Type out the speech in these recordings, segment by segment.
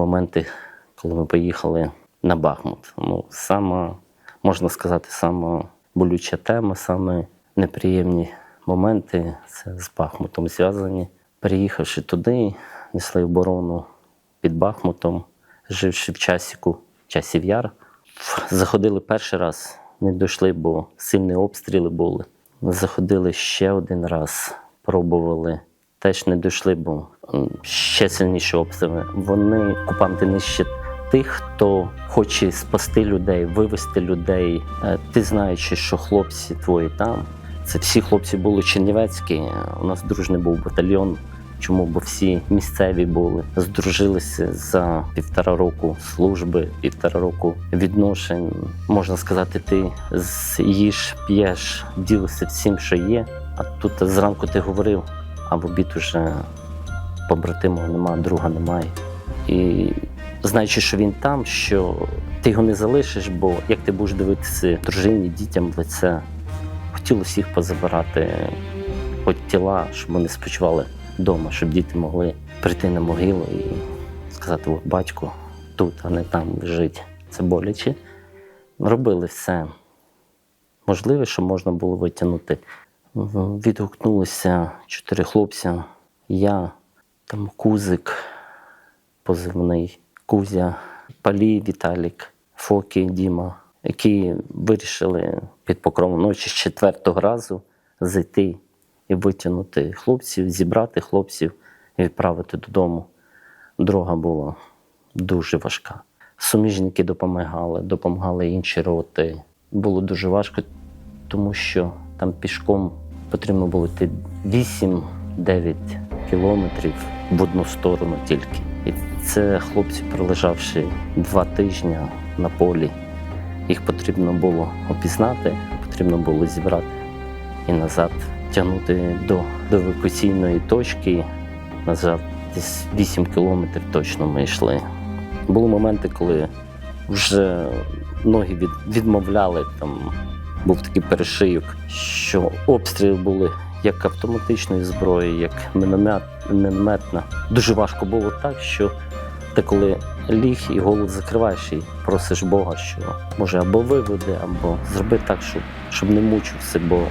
моменти, коли ми поїхали на Бахмут. Ну, сама, можна сказати, сама болюча тема, саме неприємні моменти це з Бахмутом зв'язані. Приїхавши туди, несли оборону під Бахмутом, живши в часіку, часів яр. Заходили перший раз, не дійшли, бо сильні обстріли були. Заходили ще один раз, пробували. Теж не дійшли, бо ще сильніші обстріли. Вони окупанти нищать тих, хто хоче спасти людей, вивести людей. Е, Ти знаючи, що хлопці твої там. Це всі хлопці були чернівецькі. У нас дружний був батальйон. Чому? Бо всі місцеві були, здружилися за півтора року служби, півтора року відношень. Можна сказати, ти їж, п'єш, ділишся всім, що є. А тут зранку ти говорив, а в обід уже побратимого нема, друга немає. І знаючи, що він там, що ти його не залишиш, бо як ти будеш дивитися дружині, дітям в лице, хотілося їх позабирати, хоч тіла, щоб вони спочивали вдома, щоб діти могли прийти на могилу і сказати: О, батько тут, а не там лежить. Це боляче. Робили все можливе, що можна було витягнути. Відгукнулися чотири хлопця. Я, там Кузик, позивний Кузя, Палій Віталік, Фокі Діма, які вирішили під покровом ночі з четвертого разу зайти і витягнути хлопців, зібрати хлопців і відправити додому. Дорога була дуже важка. Суміжники допомагали, допомагали інші роти. Було дуже важко, тому що там пішком потрібно було йти 8-9 кілометрів в одну сторону тільки. І це хлопці, пролежавши два тижні на полі. Їх потрібно було опізнати, потрібно було зібрати і назад тягнути до, до евакуаційної точки. Назад десь 8 кілометрів точно ми йшли. Були моменти, коли вже ноги від, відмовляли. Там був такий перешийок, що обстріли були як автоматичної зброї, як мінометна. Дуже важко було так, що ти коли ліг і голову закриваєш і просиш Бога, що може або виведе, або зроби так, щоб, щоб не мучився, бо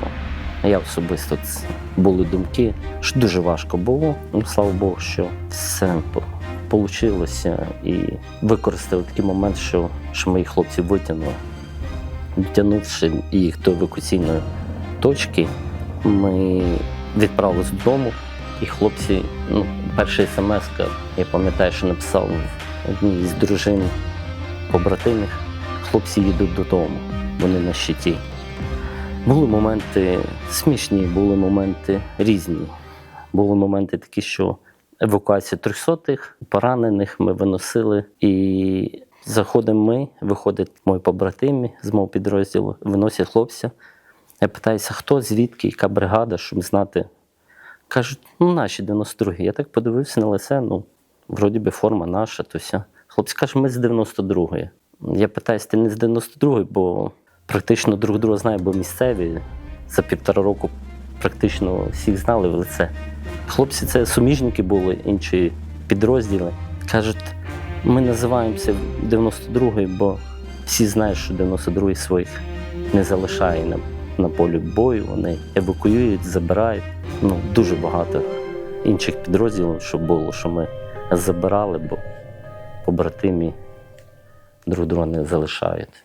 я особисто це були думки, що дуже важко було. Ну, слава Богу, що все вийшло і використали такий момент, що, що мої хлопці витягнули. Дотягнувши їх до евакуаційної точки, ми відправилися додому, і хлопці, ну, перша смс, я пам'ятаю, що написав одній з дружин побратимих, хлопці їдуть додому, вони на щиті. Були моменти смішні, були моменти різні. Були моменти такі, що евакуація трьохсотих, поранених ми виносили. І заходимо ми, виходить мої побратими з мого підрозділу, виносять хлопця. Я питаюся, хто, звідки, яка бригада, щоб знати. Кажуть, ну наші 92-гі. Я так подивився на лице, ну, вроді би форма наша, то вся. Хлопці кажуть, ми з 92-ї. Я питаюся, ти не з 92-ї, бо практично друг друга знаємо, бо місцеві за півтора року практично всіх знали в лице. Хлопці це суміжники були, інші підрозділи. Кажуть, ми називаємося 92-й, бо всі знають, що 92-й своїх не залишає на, на полі бою. Вони евакуюють, забирають. Ну, дуже багато інших підрозділів, що було, що ми забирали, бо побратимі друг друга не залишають.